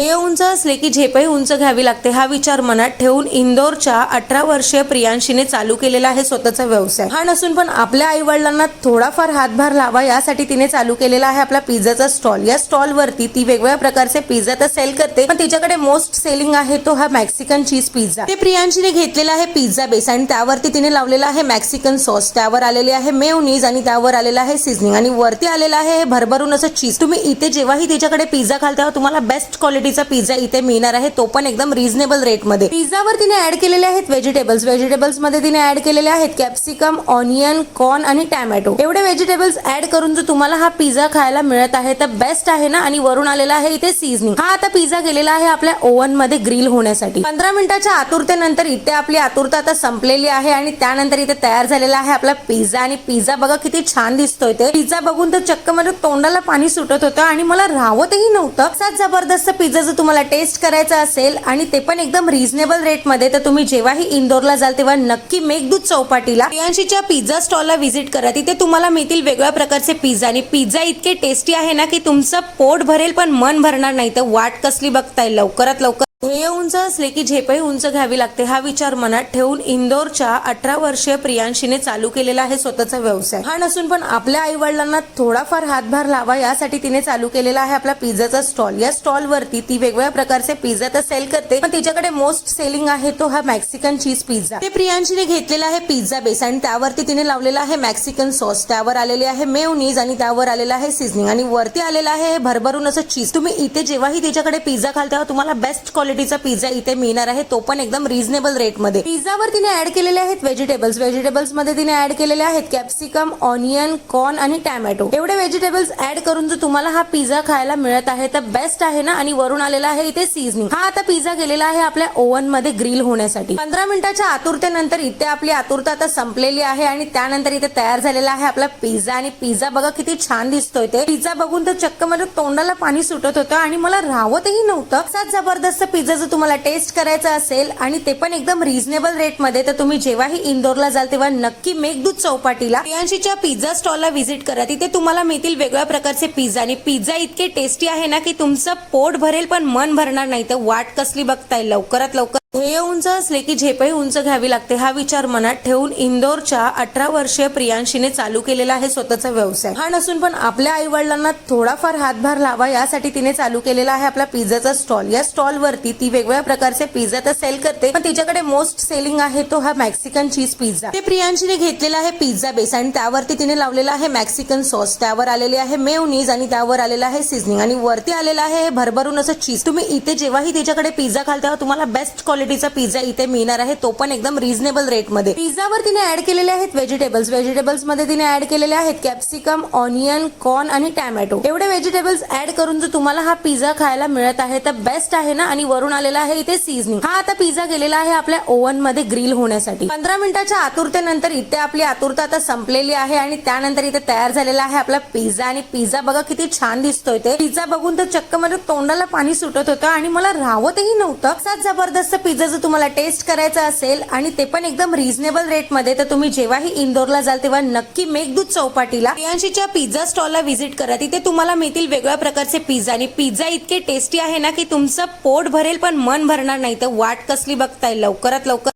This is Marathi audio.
ध्येय उंच असले की झेपही उंच घ्यावी लागते. हा विचार मनात ठेवून इंदोरच्या अठरा वर्षीय प्रियांशीने चालू केलेला आहे स्वतःचा व्यवसाय. हा नसून पण आपल्या आई वडिलांना थोडाफार हातभार लावा यासाठी तिने चालू केलेला आहे आपला पिझ्झाचा स्टॉल. या स्टॉल वरती ती वेगवेगळ्या प्रकारचे पिझ्झा तर सेल करते. पण तिच्याकडे मोस्ट सेलिंग आहे तो हा मॅक्सिकन चीज पिझ्झा. ते प्रियांशीने घेतलेला आहे पिझ्झा बेस आणि त्यावरती तिने लावलेला आहे मॅक्सिकन सॉस. त्यावर आलेले आहे मेवनीज आणि त्यावर आलेला आहे सिझनिंग आणि वरती आलेला आहे भरभरून असं चीज. तुम्ही इथे जेव्हाही तिच्याकडे पिझ्झा खाल तेव्हा तुम्हाला बेस्ट क्वालिटी क्वालिटीचा पिझ्झा इथे मिळणार आहे. तो पण एकदम रिझनेबल रेटमध्ये पिझ्झावर तिने ऍड केलेले आहेत व्हेजिटेबल्स व्हेजिटेबल्समध्ये तिने ऍड केलेले आहेत कॅप्सिकम ऑनियन कॉर्न आणि टॅमॅटो एवढे व्हेजिटेबल्स ऍड करून जो तुम्हाला हा पिझ्झा खायला मिळत आहे तर बेस्ट आहे ना? आणि वरून आलेला आहे इथे सीझनिंग हा आता पिझ्झा गेलेला आहे आपल्या ओव्हनमध्ये ग्रिल होण्यासाठी. पंधरा मिनिटाच्या आतुरतेनंतर इथे आपली आतुरता आता संपलेली आहे आणि त्यानंतर इथे तयार झालेला आहे आपला पिझ्झा आणि पिझ्झा बघा किती छान दिसतोय ते. पिझ्झा बघून तर चक्क माझ्या तोंडाला पाणी सुटत होतं आणि मला राहतही नव्हतं. असाच जबरदस्त पिझ्झा जर तुम्हाला टेस्ट करायचा असेल आणि ते पण एकदम रिझनेबल रेटमध्ये तर तुम्ही जेव्हाही इंदोरला जाल तेव्हा नक्की मेघदूत चौपाटीला. प्रियांशीच्या पिझ्झा स्टॉलला व्हिजिट करा. तिथे तुम्हाला मिळतील वेगळ्या प्रकारचे पिझ्झा आणि पिझ्झा इतके टेस्टी आहे ना की तुमचं पोट भरेल पण मन भरणार नाही. तर वाट कसली बघताय? लवकरात लवकर ध्येय उंच असले की झेपही उंच घ्यावी लागते. हा विचार मनात ठेवून इंदोरच्या अठरा वर्षीय प्रियांशीने चालू केलेला आहे स्वतःचा व्यवसाय. हा नसून पण आपल्या आई वडिलांना थोडाफार हातभार लावा यासाठी तिने चालू केलेला आहे आपला पिझ्झाचा स्टॉल. या स्टॉल वरती ती वेगवेगळ्या प्रकारचे पिझ्झा तर सेल करते. पण तिच्याकडे मोस्ट सेलिंग आहे तो हा मॅक्सिकन चीज पिझ्झा. ते प्रियांशीने घेतलेला आहे पिझ्झा बेस आणि त्यावरती तिने लावलेला आहे मॅक्सिकन सॉस. त्यावर आलेले आहे मेवनीज आणि त्यावर आलेला आहे सिझनिंग. आणि वरती आलेला आहे भरभरून असं चीज. तुम्ही इथे जेव्हाही तिच्याकडे पिझ्झा खाल तेव्हा तुम्हाला बेस्ट क्वालिटीचा पिझ्झा इथे मिळणार आहे तो पण एकदम रिझनेबल रेटमध्ये पिझ्झावर तिने ऍड केलेले आहेत व्हेजिटेबल्स व्हेजिटेबल्समध्ये तिने ऍड केलेले आहेत कॅप्सिकम ऑनियन कॉर्न आणि टॅमॅटो एवढे व्हेजिटेबल्स ऍड करून जर तुम्हाला हा पिझ्झा खायला मिळत आहे तर बेस्ट आहे ना? आणि वरून आलेला आहे इथे सीझनिंग हा आता पिझ्झा गेलेला आहे आपल्या ओव्हनमध्ये ग्रिल होण्यासाठी. पंधरा मिनिटाच्या आतुरतेनंतर इथे आपली आतुरता आता संपलेली आहे आणि त्यानंतर इथे तयार झालेला आहे आपला पिझ्झा आणि पिझ्झा बघा किती छान दिसतोय ते. पिझ्झा बघून तर चक्क माझ्या तोंडाला पाणी सुटत होतं आणि मला राहतही नव्हतं. असाच जबरदस्त पिझ्झा जर तुम्हाला टेस्ट करायचा असेल आणि ते पण एकदम रिझनेबल रेटमध्ये तर तुम्ही जेव्हाही इंदोरला जाल तेव्हा नक्की मेघदूत चौपाटीला प्रियांशीच्या पिझ्झा स्टॉलला व्हिजिट करा. तिथे तुम्हाला मिळतील वेगळ्या प्रकारचे पिझ्झा आणि पिझ्झा इतके टेस्टी आहे ना की तुमचं पोट भरेल पण मन भरणार नाही. तर वाट कसली बघताय लवकरात लवकर. ध्येय उंच असले की झेपही उंच घ्यावी लागते. हा विचार मनात ठेवून इंदोरच्या अठरा वर्षीय प्रियांशीने चालू केलेला आहे स्वतःचा व्यवसाय. हा नसून पण आपल्या आई वडिलांना थोडाफार हातभार लावा यासाठी तिने चालू केलेला आहे आपला पिझ्झाचा स्टॉल. या स्टॉल वरती ती वेगवेगळ्या प्रकारचे पिझ्झा तर सेल करते पण तिच्याकडे मोस्ट सेलिंग आहे तो हा मॅक्सिकन चीज पिझ्झा. ते प्रियांशीने घेतलेला आहे पिझ्झा बेस आणि त्यावरती तिने लावलेला आहे मॅक्सिकन सॉस. त्यावर आलेले आहे मेवनीज आणि त्यावर आलेला आहे सिझनिंग आणि वरती आलेला आहे भरभरून असं चीज. तुम्ही इथे जेव्हाही तिच्याकडे पिझ्झा खाल तेव्हा तुम्हाला बेस्ट क्वालिटीचा पिझ्झा इथे मिळणार आहे. तो पण एकदम रिझनेबल रेटमध्ये पिझ्झावर तिने ऍड केलेले आहेत व्हेजिटेबल्स व्हेजिटेबल्समध्ये तिने ऍड केलेले आहेत कॅप्सिकम ऑनियन कॉर्न आणि टॅमॅटो एवढे व्हेजिटेबल्स ऍड करून जर तुम्हाला हा पिझ्झा खायला मिळत आहे तर बेस्ट आहे ना? आणि वरून आलेला आहे इथे सीझनिंग हा आता पिझ्झा गेलेला आहे आपल्या ओव्हनमध्ये ग्रिल होण्यासाठी. पंधरा मिनिटाच्या आतुरतेनंतर इथे आपली आतुरता आता संपलेली आहे आणि त्यानंतर इथे तयार झालेला आहे आपला पिझ्झा आणि पिझ्झा बघा किती छान दिसतोय ते. पिझ्झा बघून तर चक्क माझ्या तोंडाला पाणी सुटत होतं आणि मला राहतही नव्हतं. असाच जबरदस्त पिझ्झा जर तुम्हाला टेस्ट करायचा असेल आणि ते पण एकदम रिझनेबल रेटमध्ये तर तुम्ही जेव्हाही इंदोरला जाल तेव्हा नक्की मेघदूत चौपाटीला. प्रियांशीच्या पिझ्झा स्टॉलला व्हिजिट करा. तिथे तुम्हाला मिळतील वेगळ्या प्रकारचे पिझ्झा आणि पिझ्झा इतके टेस्टी आहे ना की तुमचं पोट भरेल पण मन भरणार नाही. तर वाट कसली बघताय? लवकरात लवकर